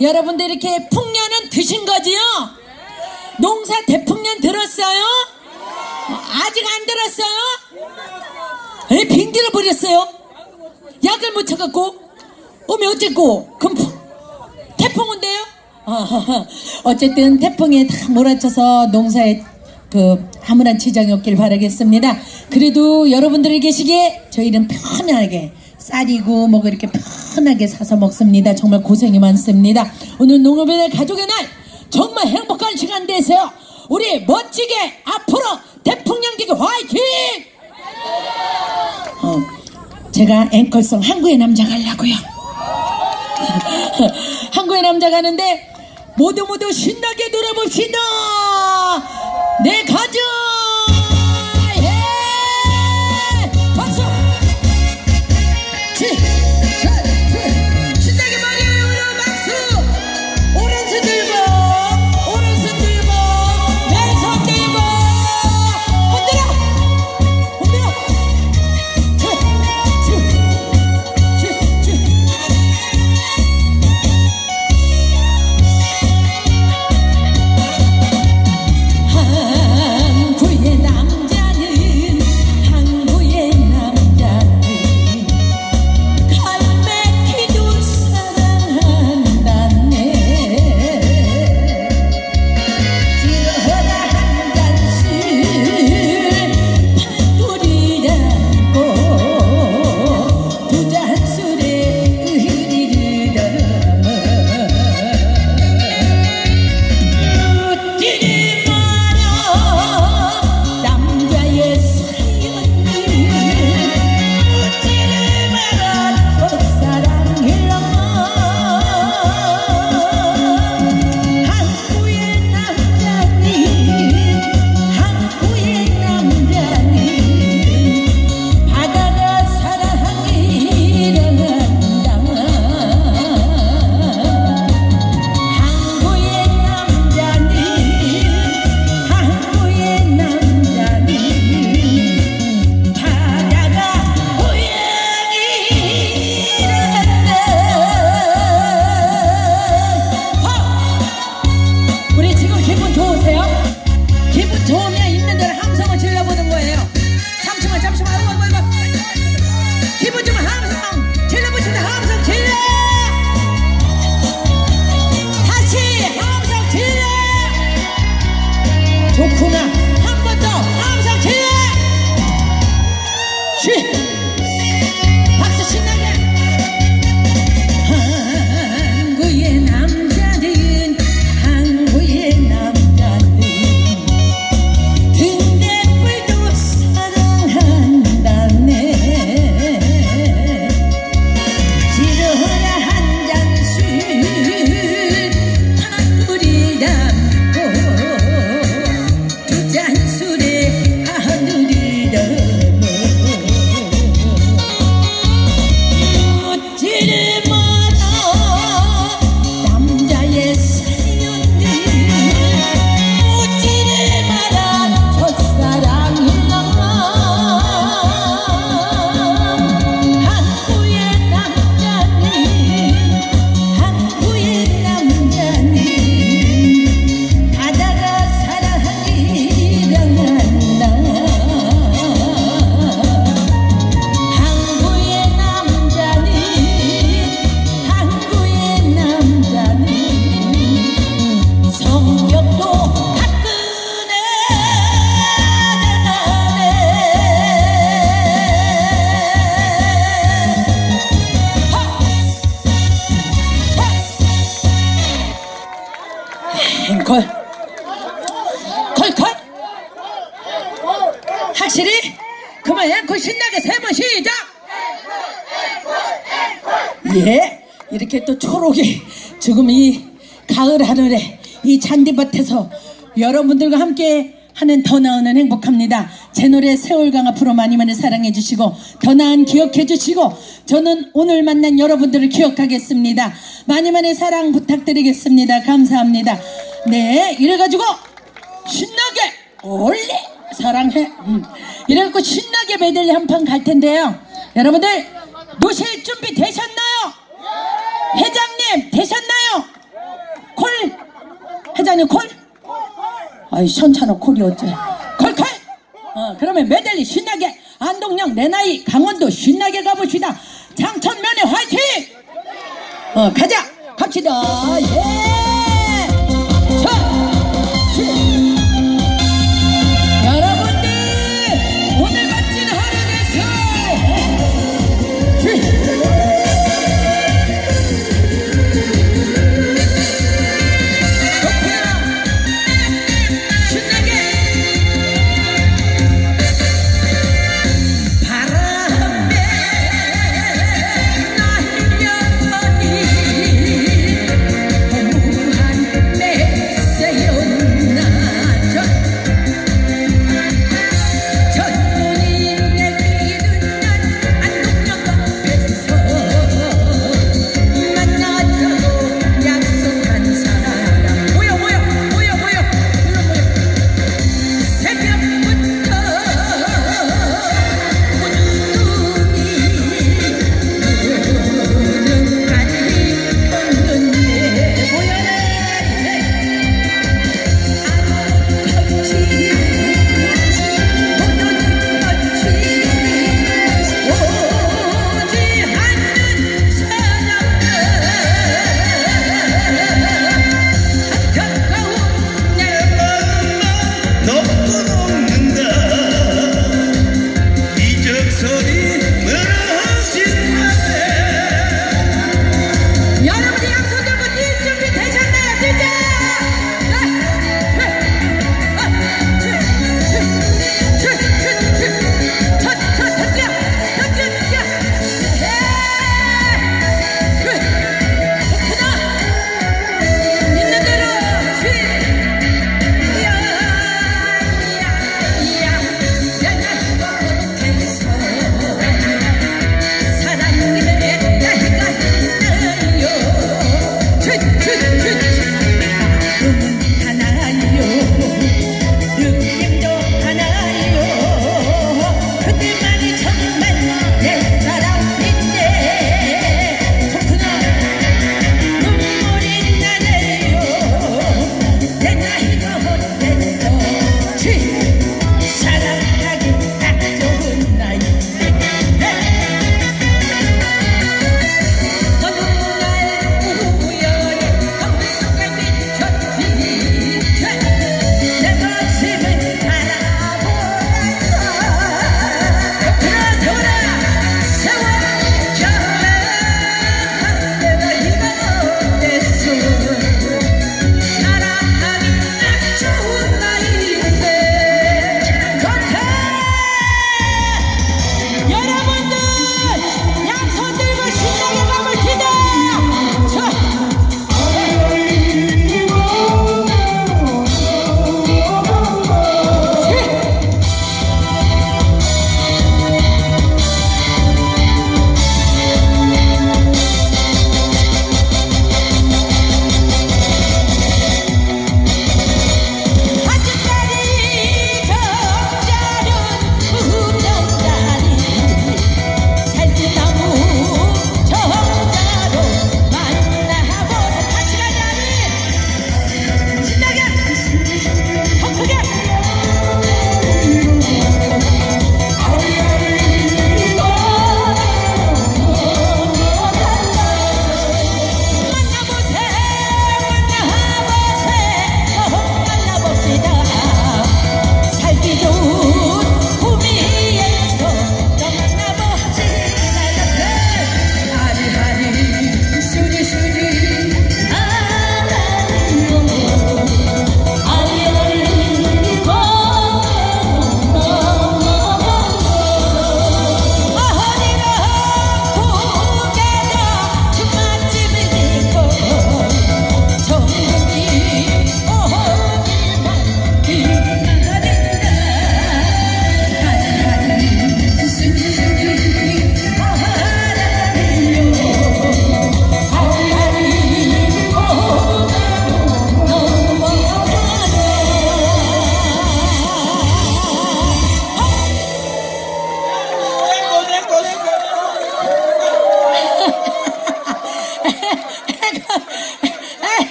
여러분들 이렇게 풍년은 드신 거지요? 농사 대풍년 들었어요? 어, 아직 안 들었어요? 에 빙기를 버렸어요? 약을 못 쳐갖고 오면 어쨌고 푸- 태풍 온대요? 어, 어쨌든 태풍에 다 몰아쳐서 농사에 그 아무런 지장이 없길 바라겠습니다. 그래도 여러분들이 계시기에 저희는 편하게 쌀이고 뭐고 이렇게 편하게 사서 먹습니다. 정말 고생이 많습니다. 오늘 농업의 날 가족의 날 정말 행복한 시간 되세요. 우리 멋지게 앞으로 태풍연기기 화이팅! 어, 제가 앵콜송 한국의 남자 가려고요. 한국의 남자 가는데 모두 모두 신나게 놀아봅시다. 내 가족. 이렇게 또 초록이 지금 이 가을 하늘에 이 잔디밭에서 여러분들과 함께 하는 더 나은 은 행복합니다. 제 노래 세월강 앞으로 많이 많이 사랑해 주시고 더 나은 기억해 주시고 저는 오늘 만난 여러분들을 기억하겠습니다. 많이 많이 사랑 부탁드리겠습니다. 감사합니다. 네 이래가지고 신나게 올리 사랑해. 음. 이래갖고 신나게 메들리 한 판 갈 텐데요. 여러분들 노실 준비 되셨나요? 회장님 되셨나요? 콜 회장님 콜? 아이 현찬호 콜이 어째 콜콜? 어 그러면 메달리 신나게 안동역 내 나이 강원도 신나게 가봅시다 장천면에 화이팅! 어 가자 갑시다 예!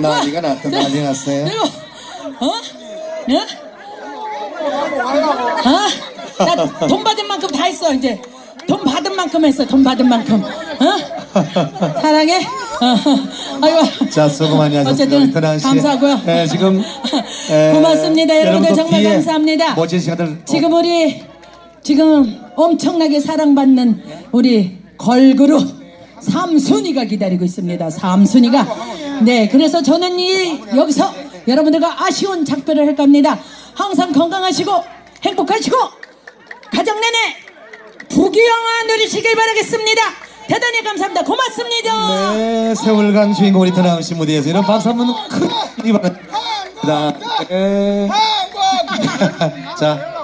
난리가 났다. 난리 났어요. 어? 어돈 아, 받은 만큼 다 했어 이제. 돈 받은 만큼 했어 돈 받은 만큼. 어? 사랑해? 어, 아이고. 자 수고 많이 하셨습니다. 어쨌든 감사하고요. 네, 지금 에, 고맙습니다. 여러분들 정말 감사합니다. 멋진 시간들 지금 우리 지금 엄청나게 사랑받는 우리 걸그룹 삼순이가 기다리고 있습니다. 삼순이가. 네 그래서 저는 이 여기서 여러분들과 아쉬운 작별을 할 겁니다. 항상 건강하시고 행복하시고 가정 내내 부귀영화 누리시길 바라겠습니다. 대단히 감사합니다. 고맙습니다. 네, 세월강 주인공 우리 tân 씨 무대에서 이런 박수 한번 크게 바랍니다. 네. 자,